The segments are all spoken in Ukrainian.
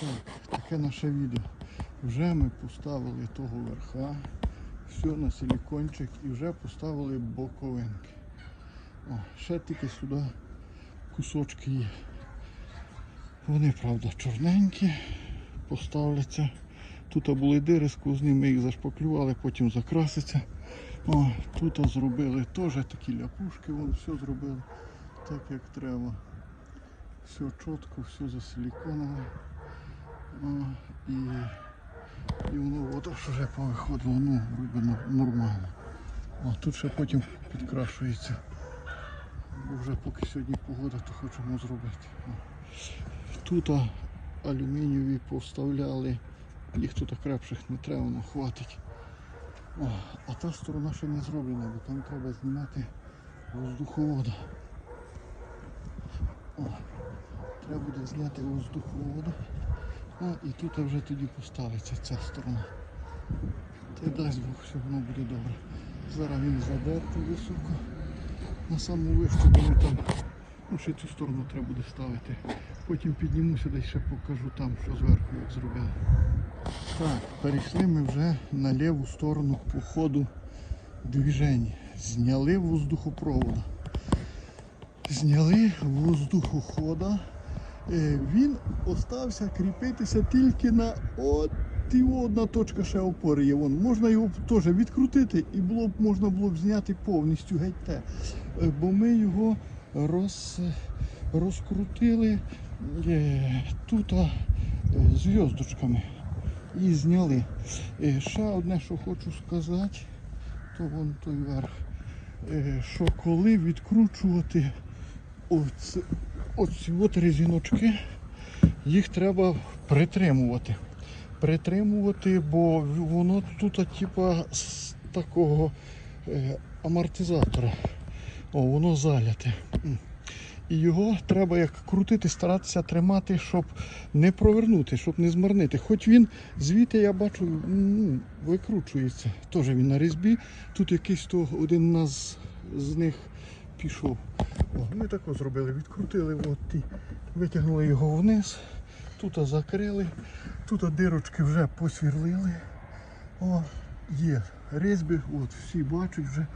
Так, таке наше відео. Вже ми поставили того верха, все на силікончик і вже поставили боковинки. О, ще тільки сюди кусочки є. Вони, правда, чорненькі, поставляться. Тут були дири сквозні, ми їх зашпаклювали, потім закраситься. О, тут зробили теж такі ляпушки, вон все зробили так, як треба. Все чітко, все засиліконове. І, і воно аж вже повиходило, ну, вроде ну, нормально. О, тут ще потім підкрашується. Бо вже поки сьогодні погода, то хочемо зробити. Тут алюмінієві поставляли, їх тут крепших не треба, воно хватить. О, а та сторона ще не зроблена, бо там треба знімати воздуховода. Треба буде зняти воздуховода. О, і тут вже тоді поставиться ця сторона. Та й дасть Бог, що воно буде добре. Зараз він задертий високо. На саму вишку вони там. Ну, ще цю сторону треба буде ставити. Потім піднімуся, десь ще покажу там, що зверху як зробили. Так, перейшли ми вже на ліву сторону по ходу движення. Зняли воздухопровода. Зняли воздухохода. Е, Він остався кріпитися тільки на от і одна точка ще опори є. Вон. Можна його теж відкрутити і було б, можна було б зняти повністю геть те. Е, Бо ми його роз, розкрутили е, тут зв'язочками і зняли. Ще одне, що хочу сказати, то вон той верх. Що коли відкручувати оці, оці от резиночки, їх треба притримувати. Притримувати, бо воно тут типа з такого е, амортизатора. О, воно заляте. І його треба як крутити, старатися тримати, щоб не провернути, щоб не змарнити. Хоч він звідти я бачу, ну, викручується. Теж він на різьбі. Тут якийсь то один з них пішов. О, ми так зробили, відкрутили, от, ті, витягнули його вниз, тут закрили, тут дирочки вже посвірлили. О, є різьби, от всі бачать вже,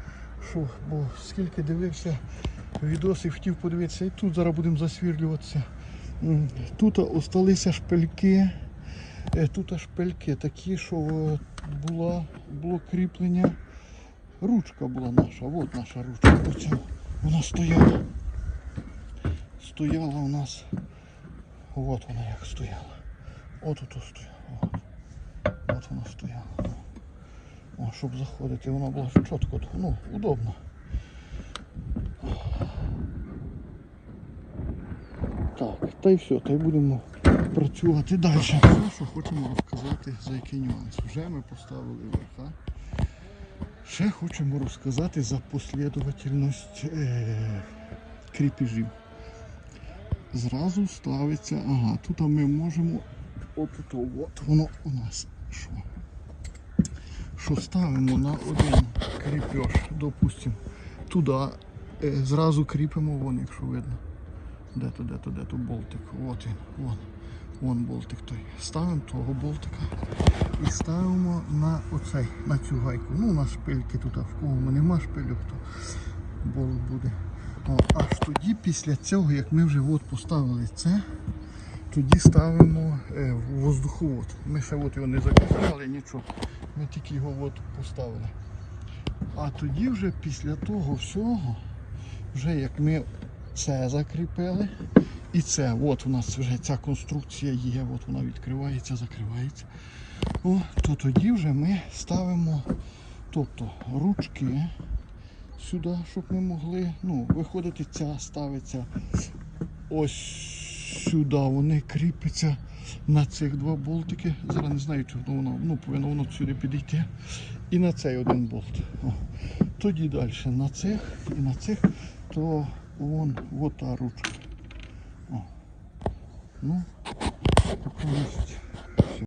що, бо скільки дивився відосів, хотів подивитися, і тут зараз будемо засвірлюватися. Тут осталися шпильки. Е, Тут шпильки такі, що е, була, було кріплення. Ручка була наша, от наша ручка. Оця. Вона стояла. Стояла у нас. От вона як стояла. От тут стояла. От. Вона стояла. О, щоб заходити, вона була чітко, ну, удобно. Так, та й все, та й будемо працювати далі. Що хочемо розказати, за який нюанс. Вже ми поставили верха. Ще хочемо розказати за послідовательність е- кріпежів. Зразу ставиться, ага, тут ми можемо, от тут, от воно у нас що? Що ставимо на один кріпеж, допустимо, туди е, зразу кріпимо вон, якщо видно. Де то, де то, де то болтик. От він, вон. Вон болтик той. Ставимо того болтика і ставимо на оцей, на цю гайку. Ну, на шпильки тут, а в кого нема шпильок, то болт буде. О, аж тоді, після цього, як ми вже от поставили це, тоді ставимо е, воздуховод. Ми ще от його не закріпляли, нічого. Ми тільки його от поставили. А тоді вже після того всього, вже як ми це закріпили, і це, от у нас вже ця конструкція є, от вона відкривається, закривається. О, то тоді вже ми ставимо тобто, ручки сюди, щоб ми могли. Ну, виходити, ця ставиться ось сюди. Вони кріпляться на цих два болтики. Зараз не знаю, чи воно ну, повинно воно сюди підійти. І на цей один болт. О. Тоді далі на цих і на цих, то вон вот та ручка. Ну, повністю.